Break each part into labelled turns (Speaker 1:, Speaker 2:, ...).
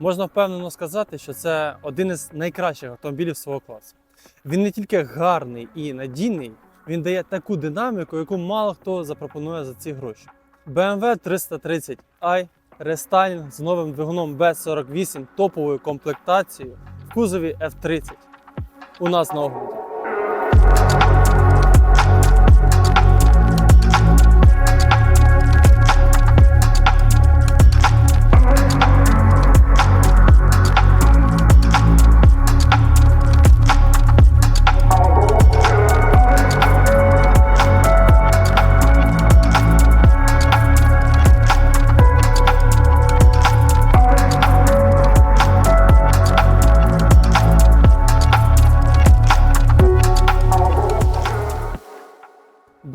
Speaker 1: Можна впевнено сказати, що це один із найкращих автомобілів свого класу. Він не тільки гарний і надійний, він дає таку динаміку, яку мало хто запропонує за ці гроші. BMW 330i рестайлінг з новим двигуном B48 топовою комплектацією в кузові F30. У нас на огляді.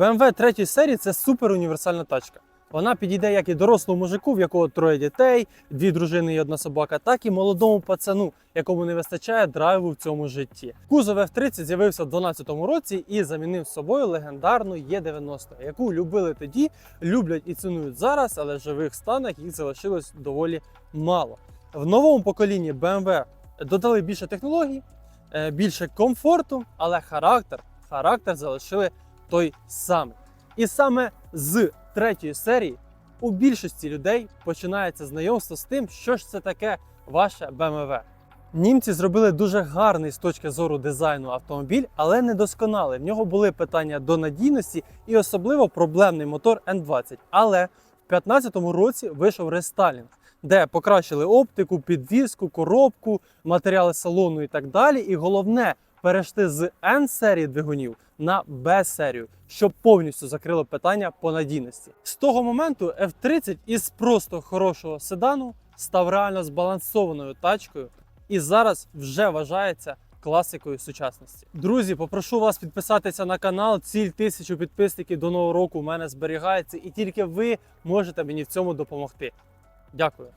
Speaker 1: BMW 3 серії це супер універсальна тачка. Вона підійде як і дорослому мужику, в якого троє дітей, дві дружини і одна собака, так і молодому пацану, якому не вистачає драйву в цьому житті. Кузов F30 з'явився в 2012 році і замінив собою легендарну Е90, яку любили тоді, люблять і цінують зараз, але в живих станах їх залишилось доволі мало. В новому поколінні BMW додали більше технологій, е, більше комфорту, але характер, характер залишили той самий. І саме з третьої серії у більшості людей починається знайомство з тим, що ж це таке ваше BMW. Німці зробили дуже гарний з точки зору дизайну автомобіль, але недосконалий. В нього були питання до надійності і особливо проблемний мотор N20. Але в 2015 році вийшов рестайлінг, де покращили оптику, підвіску, коробку, матеріали салону і так далі. І головне перейшли з N серії двигунів на B серію, щоб повністю закрило питання по надійності. З того моменту F30 із просто хорошого седану став реально збалансованою тачкою і зараз вже вважається класикою сучасності. Друзі, попрошу вас підписатися на канал. Ціль тисячу підписників до нового року у мене зберігається, і тільки ви можете мені в цьому допомогти. Дякую.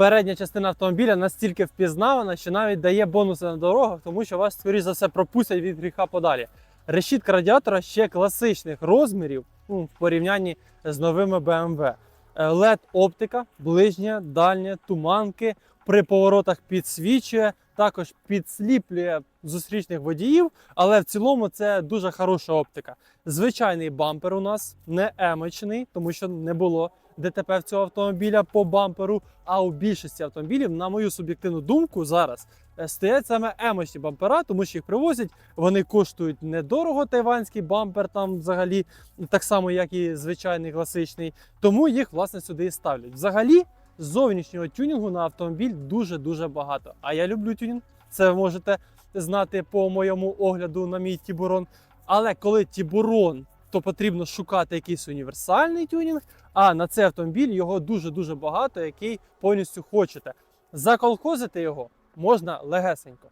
Speaker 1: Передня частина автомобіля настільки впізнавана, що навіть дає бонуси на дорогах, тому що вас, скоріш за все, пропустять від гріха подалі. Решітка радіатора ще класичних розмірів ну, в порівнянні з новими BMW. led оптика, ближня, дальня, туманки. При поворотах підсвічує, також підсліплює зустрічних водіїв, але в цілому це дуже хороша оптика. Звичайний бампер у нас не емочний, тому що не було ДТП в цього автомобіля по бамперу. А у більшості автомобілів, на мою суб'єктивну думку, зараз е, стоять саме емочні бампера, тому що їх привозять. Вони коштують недорого. Тайванський бампер там взагалі так само, як і звичайний класичний. Тому їх власне сюди і ставлять. Взагалі, зовнішнього тюнінгу на автомобіль дуже дуже багато. А я люблю тюнінг. Це ви можете знати по моєму огляду на мій Тібурон. Але коли Тібурон, то потрібно шукати якийсь універсальний тюнінг. А на цей автомобіль його дуже-дуже багато, який повністю хочете. Заколхозити його можна легесенько.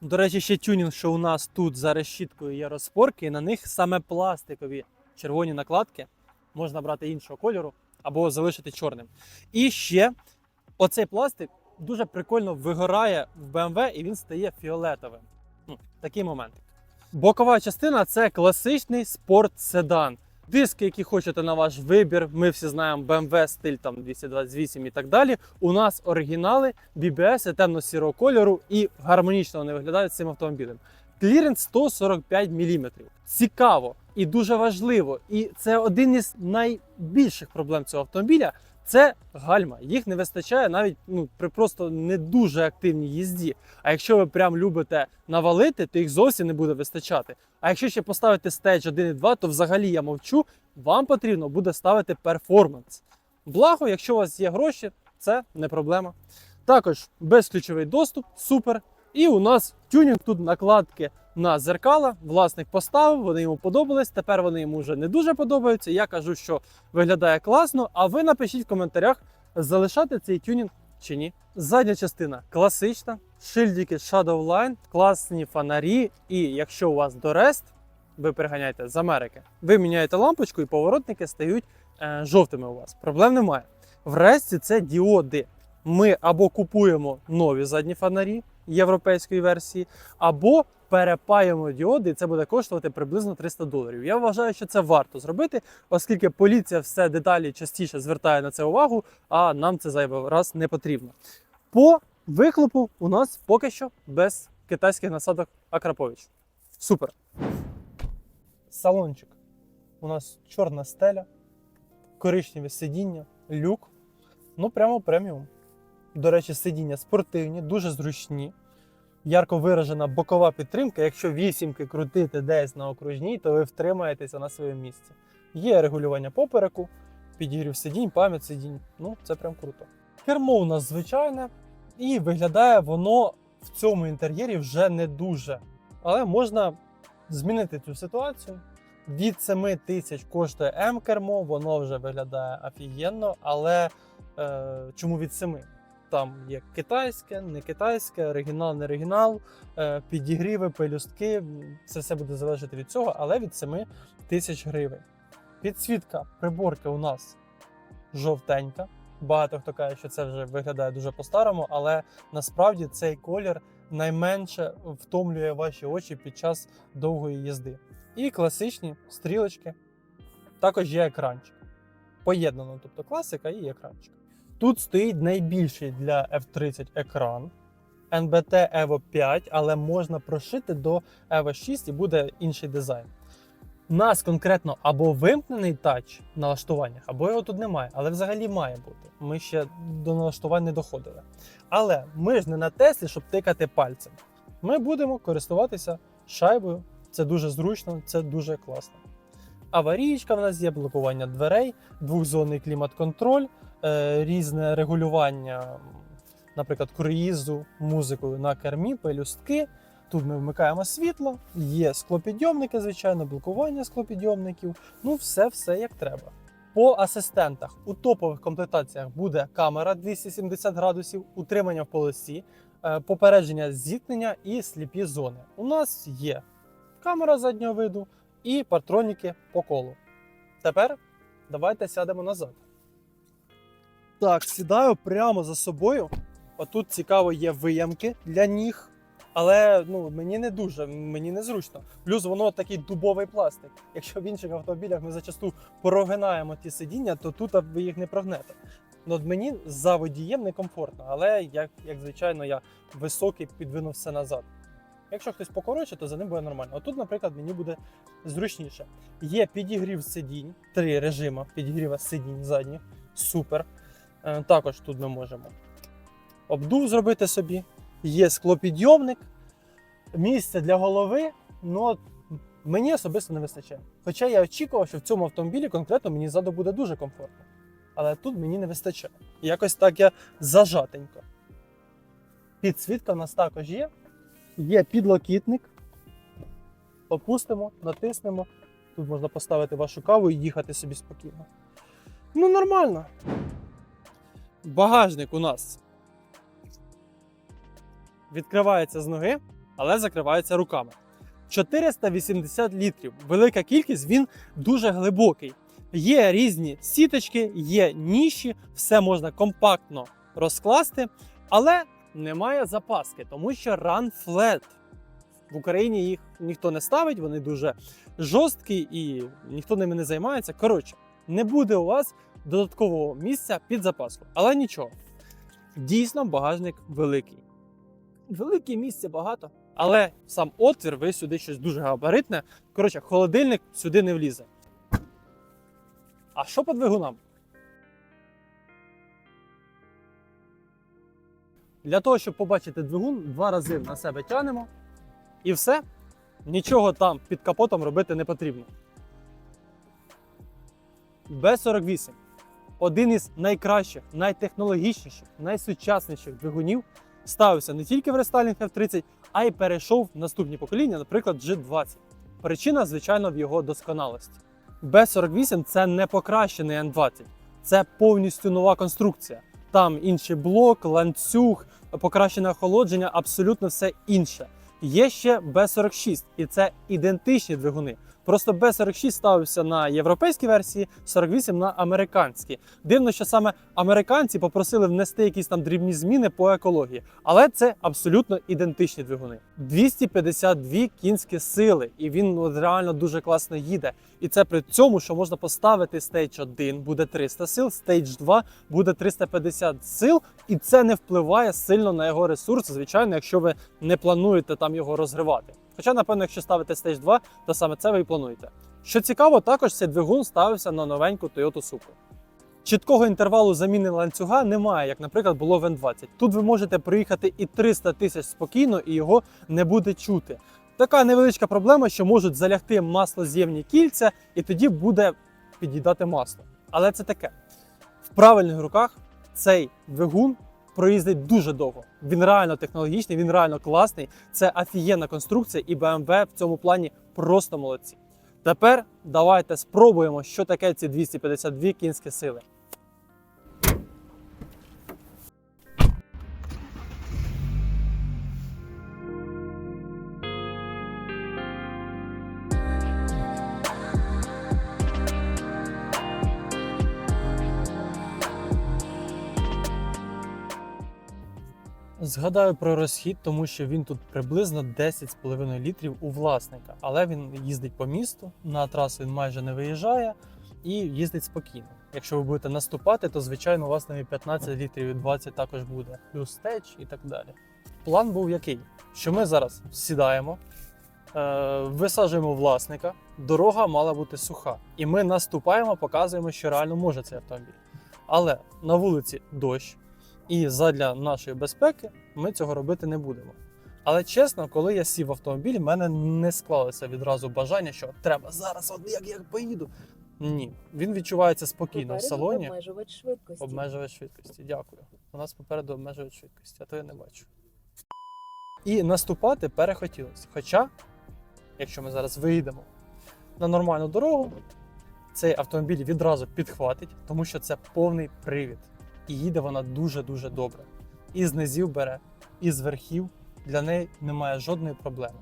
Speaker 1: До речі, ще тюнінг, що у нас тут за решіткою є розпорки, і на них саме пластикові червоні накладки. Можна брати іншого кольору або залишити чорним. І ще оцей пластик дуже прикольно вигорає в BMW і він стає фіолетовим. Ну, такий момент. Бокова частина це класичний спорт-седан. Диски, які хочете на ваш вибір, ми всі знаємо BMW стиль там 228 і так далі. У нас оригінали BBS темно-сірого кольору і гармонічно вони виглядають з цим автомобілем. Кліренс 145 мм. Цікаво і дуже важливо. І це один із найбільших проблем цього автомобіля. Це гальма. Їх не вистачає навіть ну, при просто не дуже активній їзді. А якщо ви прям любите навалити, то їх зовсім не буде вистачати. А якщо ще поставити стейдж 1 і 2, то взагалі я мовчу, вам потрібно буде ставити перформанс. Благо, якщо у вас є гроші, це не проблема. Також безключовий доступ, супер. І у нас тюнінг тут накладки на зеркала. Власник поставив, вони йому подобались. Тепер вони йому вже не дуже подобаються. Я кажу, що виглядає класно. А ви напишіть в коментарях, залишати цей тюнінг чи ні. Задня частина класична, шильдики Shadowline, класні фонарі. І якщо у вас дорест, ви приганяєте з Америки, ви міняєте лампочку і поворотники стають е, жовтими у вас. Проблем немає. В ресті це діоди. Ми або купуємо нові задні фонарі європейської версії, або перепаємо діоди, і це буде коштувати приблизно 300 доларів. Я вважаю, що це варто зробити, оскільки поліція все деталі частіше звертає на це увагу, а нам це зайвий раз не потрібно. По вихлопу у нас поки що без китайських насадок Акрапович. Супер. Салончик. У нас чорна стеля, коричневе сидіння, люк. Ну, прямо преміум. До речі, сидіння спортивні, дуже зручні. Ярко виражена бокова підтримка. Якщо вісімки крутити десь на окружній, то ви втримаєтеся на своєму місці. Є регулювання попереку, підігрів сидінь, пам'ять сидінь. Ну, це прям круто. Кермо у нас звичайне, і виглядає воно в цьому інтер'єрі вже не дуже. Але можна змінити цю ситуацію. Від 7 тисяч коштує М-кермо, воно вже виглядає офігенно, але е, чому від 7? Там є китайське, не китайське, оригінал, не оригінал, е, підігріви, пелюстки. Це все буде залежати від цього, але від 7 тисяч гривень. Підсвітка приборки у нас жовтенька. Багато хто каже, що це вже виглядає дуже по-старому, але насправді цей колір найменше втомлює ваші очі під час довгої їзди. І класичні стрілочки. Також є екранчик. Поєднано, тобто класика і екранчик. Тут стоїть найбільший для F30 екран NBT Evo 5, але можна прошити до Evo 6 і буде інший дизайн. У нас конкретно або вимкнений тач в налаштуваннях, або його тут немає, але взагалі має бути. Ми ще до налаштувань не доходили. Але ми ж не на Теслі, щоб тикати пальцем. Ми будемо користуватися шайбою. Це дуже зручно, це дуже класно. Аварійка в нас є, блокування дверей, двохзонний клімат-контроль, різне регулювання, наприклад, круїзу, музикою на кермі, пелюстки. Тут ми вмикаємо світло, є склопідйомники, звичайно, блокування склопідйомників. Ну, все, все як треба. По асистентах у топових комплектаціях буде камера 270 градусів, утримання в полосі, е, попередження зіткнення і сліпі зони. У нас є камера заднього виду і патроніки по колу. Тепер давайте сядемо назад. Так, сідаю прямо за собою. Отут цікаво є виямки для ніг. Але ну мені не дуже, мені не зручно. Плюс воно такий дубовий пластик. Якщо в інших автомобілях ми зачасту прогинаємо ті сидіння, то тут ви їх не прогнете. Ну, от мені за водієм некомфортно, але як, як звичайно, я високий підвинув все назад. Якщо хтось покоротше, то за ним буде нормально. А тут, наприклад, мені буде зручніше. Є підігрів сидінь, три режими підігріва сидінь задніх. Супер. Е, Також тут ми можемо обдув зробити собі. Є склопідйомник, місце для голови. Ну, от мені особисто не вистачає. Хоча я очікував, що в цьому автомобілі конкретно мені ззаду буде дуже комфортно. Але тут мені не вистачає. Якось так я зажатенько. Підсвітка в нас також є. Є підлокітник. Опустимо, натиснемо. Тут можна поставити вашу каву і їхати собі спокійно. Ну, нормально. Багажник у нас відкривається з ноги, але закривається руками. 480 літрів. Велика кількість, він дуже глибокий. Є різні сіточки, є ніші, все можна компактно розкласти, але немає запаски, тому що Run Flat. В Україні їх ніхто не ставить, вони дуже жорсткі і ніхто ними не займається. Коротше, не буде у вас додаткового місця під запаску. Але нічого. Дійсно, багажник великий. Велике місця багато. Але сам отвір, ви сюди щось дуже габаритне. Коротше, холодильник сюди не влізе. А що по двигунам? Для того, щоб побачити двигун, два рази на себе тянемо. І все. Нічого там під капотом робити не потрібно. Б48 один із найкращих, найтехнологічніших, найсучасніших двигунів ставився не тільки в рестайлінг F30, а й перейшов в наступні покоління, наприклад, G20. Причина, звичайно, в його досконалості. B48 це не покращений N20, це повністю нова конструкція. Там інший блок, ланцюг, покращене охолодження, абсолютно все інше. Є ще B46, і це ідентичні двигуни. Просто B46 ставився на європейській версії, 48 на американській. Дивно, що саме американці попросили внести якісь там дрібні зміни по екології, але це абсолютно ідентичні двигуни. 252 кінські сили, і він ну, реально дуже класно їде. І це при цьому, що можна поставити Stage 1 буде 300 сил, Stage 2 буде 350 сил, і це не впливає сильно на його ресурс, звичайно, якщо ви не плануєте там його розривати. Хоча, напевно, якщо ставите Stage 2, то саме це ви і плануєте. Що цікаво, також цей двигун ставився на новеньку Toyota Supra. Чіткого інтервалу заміни ланцюга немає, як, наприклад, було в N20. Тут ви можете проїхати і 300 тисяч спокійно, і його не буде чути. Така невеличка проблема, що можуть залягти маслоз'ємні кільця, і тоді буде під'їдати масло. Але це таке. В правильних руках цей двигун проїздить дуже довго. Він реально технологічний, він реально класний. Це офігенна конструкція, і BMW в цьому плані просто молодці. Тепер давайте спробуємо, що таке ці 252 кінські сили. Згадаю про розхід, тому що він тут приблизно 10,5 літрів у власника, але він їздить по місту, на трасу він майже не виїжджає і їздить спокійно. Якщо ви будете наступати, то звичайно у вас навіть 15 літрів і 20 також буде, плюс теч і так далі. План був який? Що ми зараз сідаємо, е, висаджуємо власника, дорога мала бути суха, і ми наступаємо, показуємо, що реально може цей автомобіль. Але на вулиці дощ. І задля нашої безпеки ми цього робити не будемо. Але чесно, коли я сів в автомобіль, в мене не склалося відразу бажання, що треба зараз, от як я поїду. Ні, він відчувається спокійно в салоні.
Speaker 2: обмежувач швидкості.
Speaker 1: Обмежувач швидкості. Дякую. У нас попереду обмежувач швидкості, а то я не бачу. І наступати перехотілося. Хоча, якщо ми зараз виїдемо на нормальну дорогу, цей автомобіль відразу підхватить, тому що це повний привід. І їде вона дуже-дуже добре. І з низів бере, і з верхів. Для неї немає жодної проблеми.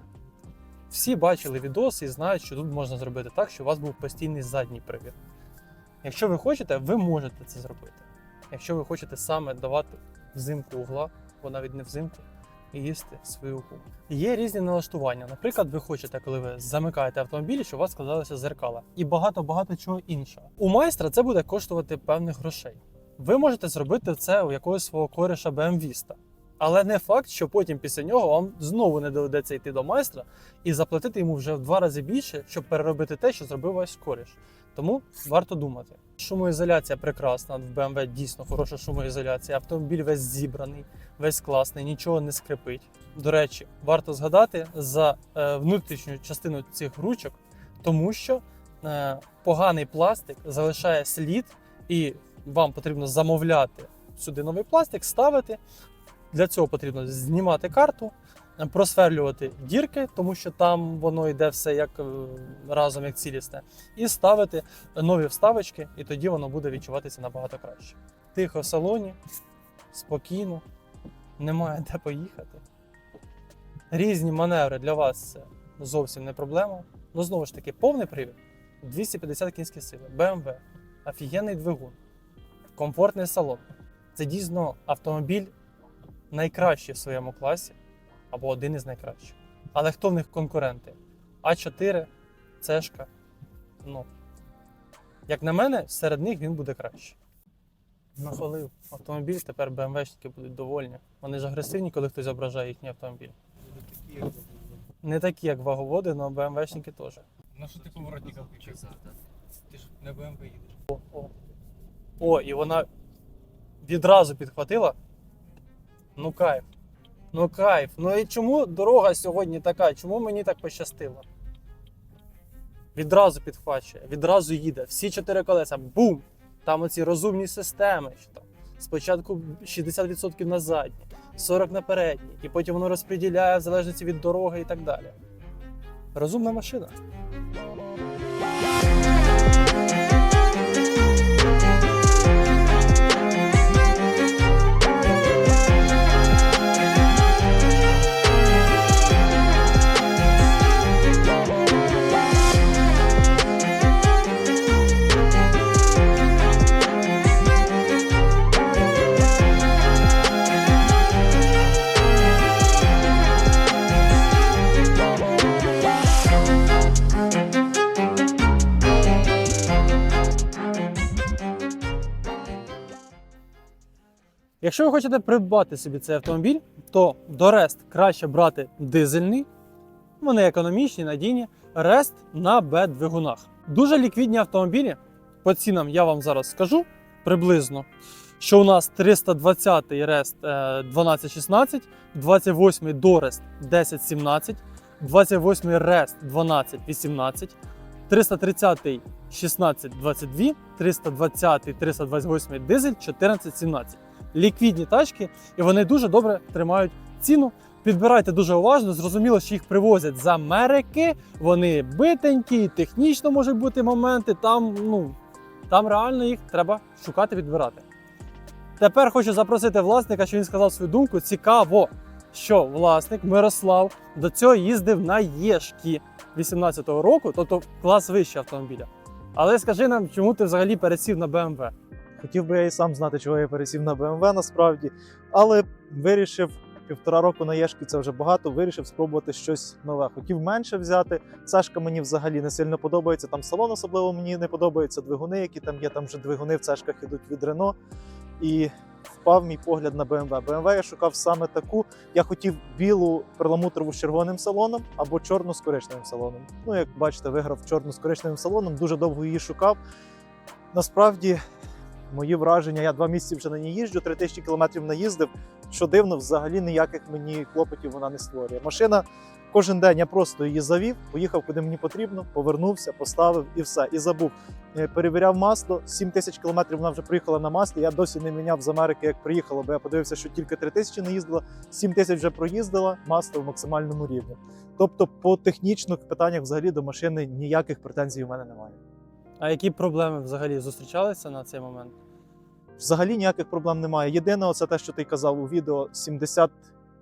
Speaker 1: Всі бачили відоси і знають, що тут можна зробити так, що у вас був постійний задній привід. Якщо ви хочете, ви можете це зробити. Якщо ви хочете саме давати взимку угла, бо навіть не взимку, і їсти свою угу. Є різні налаштування. Наприклад, ви хочете, коли ви замикаєте автомобіль, щоб у вас складалися зеркала, і багато-багато чого іншого. У майстра це буде коштувати певних грошей. Ви можете зробити це у якогось свого кореша BMW-ста. Але не факт, що потім після нього вам знову не доведеться йти до майстра і заплатити йому вже в два рази більше, щоб переробити те, що зробив ваш кореш. Тому варто думати. Шумоізоляція прекрасна. В BMW дійсно хороша шумоізоляція. Автомобіль весь зібраний, весь класний, нічого не скрипить. До речі, варто згадати за е, внутрішню частину цих ручок, тому що е, поганий пластик залишає слід, і вам потрібно замовляти сюди новий пластик, ставити. Для цього потрібно знімати карту, просверлювати дірки, тому що там воно йде все як е, разом, як цілісне, і ставити нові вставочки, і тоді воно буде відчуватися набагато краще. Тихо в салоні, спокійно, немає де поїхати. Різні маневри для вас це зовсім не проблема. Ну, знову ж таки, повний привід 250 кінських сили, BMW, офігенний двигун, комфортний салон. Це дійсно автомобіль найкращий в своєму класі або один із найкращих. Але хто в них конкуренти? А4, Цешка. Ну, як на мене, серед них він буде краще. Нахвалив автомобіль, тепер БМВшники будуть довольні. Вони ж агресивні, коли хтось ображає їхній автомобіль. Не такі, як ваговоди, але БМВшники теж.
Speaker 3: На що ти поворотника включив? Ти ж на БМВ їдеш.
Speaker 1: О, о. О, і вона відразу підхватила. Ну кайф. Ну кайф. Ну і чому дорога сьогодні така? Чому мені так пощастило? Відразу підхвачує, відразу їде. Всі чотири колеса. Бум! Там оці розумні системи. Що там. Спочатку 60% на задні, 40% на передні, і потім воно розподіляє в залежності від дороги і так далі. Розумна машина. Якщо ви хочете придбати собі цей автомобіль, то до Рест краще брати дизельний, вони економічні, надійні. Рест на Б-двигунах. Дуже ліквідні автомобілі. По цінам я вам зараз скажу приблизно, що у нас 320 й Рест е, 1216, 28 й Дорест 1017, 28 й Рест 1218, 330 й 1622, 320, й 328 й дизель 1417. Ліквідні тачки, і вони дуже добре тримають ціну. Підбирайте дуже уважно, зрозуміло, що їх привозять з Америки. Вони битенькі, технічно можуть бути моменти. Там, ну, там реально їх треба шукати, підбирати. Тепер хочу запросити власника, що він сказав свою думку. Цікаво, що власник Мирослав до цього їздив на Єшкі 18-го року, тобто клас вище автомобіля. Але скажи нам, чому ти взагалі пересів на BMW?
Speaker 2: Хотів би я і сам знати, чого я пересів на BMW насправді, але вирішив півтора року на Єшки це вже багато. Вирішив спробувати щось нове. Хотів менше взяти. Цешка мені взагалі не сильно подобається. Там салон особливо мені не подобається. Двигуни, які там є. Там вже двигуни в цешках ідуть від Рено. І впав мій погляд на BMW. BMW я шукав саме таку. Я хотів білу перламутрову з червоним салоном або чорну з коричневим салоном. Ну, як бачите, виграв чорну з коричневим салоном. Дуже довго її шукав. Насправді, мої враження, я два місяці вже на ній їжджу, 3000 кілометрів наїздив. Що дивно, взагалі ніяких мені клопотів вона не створює. Машина кожен день я просто її завів, поїхав куди мені потрібно, повернувся, поставив і все. І забув. Е, Перевіряв масло. 7 тисяч кілометрів вона вже приїхала на маслі. Я досі не міняв з Америки, як приїхала, бо я подивився, що тільки 3 тисячі не їздила, 7 тисяч вже проїздила, масло в максимальному рівні. Тобто, по технічних питаннях взагалі до машини ніяких претензій у мене немає.
Speaker 1: А які проблеми взагалі зустрічалися на цей момент?
Speaker 2: Взагалі ніяких проблем немає. Єдине, оце те, що ти казав у відео: 70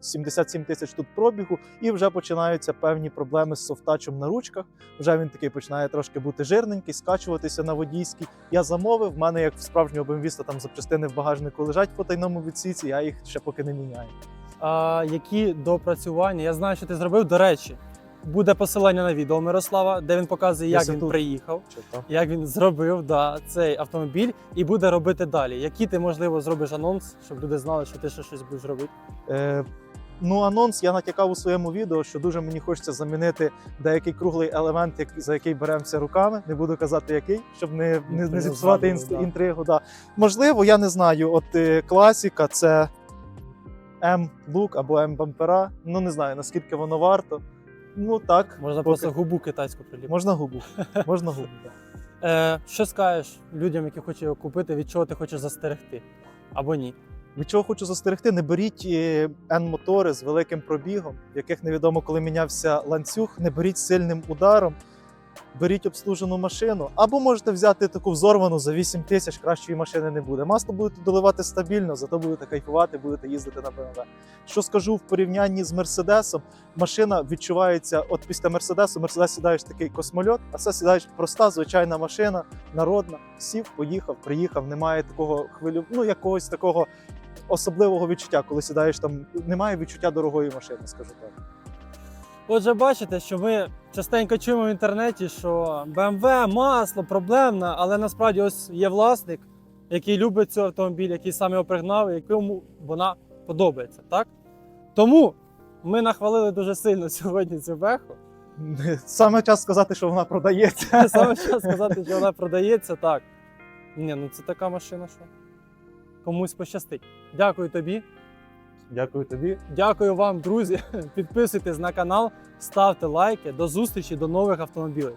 Speaker 2: 77 тисяч тут пробігу, і вже починаються певні проблеми з софтачем на ручках. Вже він такий починає трошки бути жирненький, скачуватися на водійський. Я замовив. В мене, як в справжнього бомвіста, там запчастини в багажнику лежать в потайному відсіці, я їх ще поки не міняю.
Speaker 1: А які допрацювання? Я знаю, що ти зробив. До речі, буде посилання на відео Мирослава, де він показує, як
Speaker 2: Десь
Speaker 1: він
Speaker 2: тут.
Speaker 1: приїхав,
Speaker 2: Чи то?
Speaker 1: як він зробив да, цей автомобіль і буде робити далі. Які ти, можливо, зробиш анонс, щоб люди знали, що ти ще щось будеш робити?
Speaker 2: Е, ну, анонс я натякав у своєму відео, що дуже мені хочеться замінити деякий круглий елемент, як, за який беремося руками. Не буду казати який, щоб не, не, не
Speaker 1: Інтригу
Speaker 2: зіпсувати інст-
Speaker 1: да.
Speaker 2: інтригу. Да. Можливо, я не знаю. От е, класіка це М-лук або М-бампера. Ну не знаю наскільки воно варто. Ну так,
Speaker 1: Можна
Speaker 2: поки-
Speaker 1: просто губу китайську приліпити.
Speaker 2: можна губу. Можна губу. Да.
Speaker 1: Е, що скажеш людям, які хочуть його купити, від чого ти хочеш застерегти? Або ні?
Speaker 2: Від чого хочу застерегти, не беріть е, N-мотори з великим пробігом, в яких невідомо, коли мінявся ланцюг, не беріть сильним ударом, беріть обслужену машину. Або можете взяти таку взорвану за 8 тисяч, кращої машини не буде. Масло будете доливати стабільно, зато будете кайфувати, будете їздити на BMW. Що скажу в порівнянні з Мерседесом, машина відчувається, от після Мерседесу, Мерседес сідаєш такий космольот, а це сідаєш проста, звичайна машина, народна. Сів, поїхав, приїхав, немає такого хвилю, ну якогось такого особливого відчуття, коли сідаєш там. Немає відчуття дорогої машини, скажу так.
Speaker 1: Отже, бачите, що ми частенько чуємо в інтернеті, що BMW, масло проблемне, але насправді ось є власник, який любить цей автомобіль, який сам його пригнав, і якому вона подобається. Так? Тому ми нахвалили дуже сильно сьогодні цю беху.
Speaker 2: Саме час сказати, що вона продається.
Speaker 1: Саме час сказати, що вона продається так. Ні, ну це така машина, що комусь пощастить. Дякую тобі.
Speaker 2: Дякую тобі.
Speaker 1: Дякую вам, друзі. Підписуйтесь на канал, ставте лайки. До зустрічі, до нових автомобілів.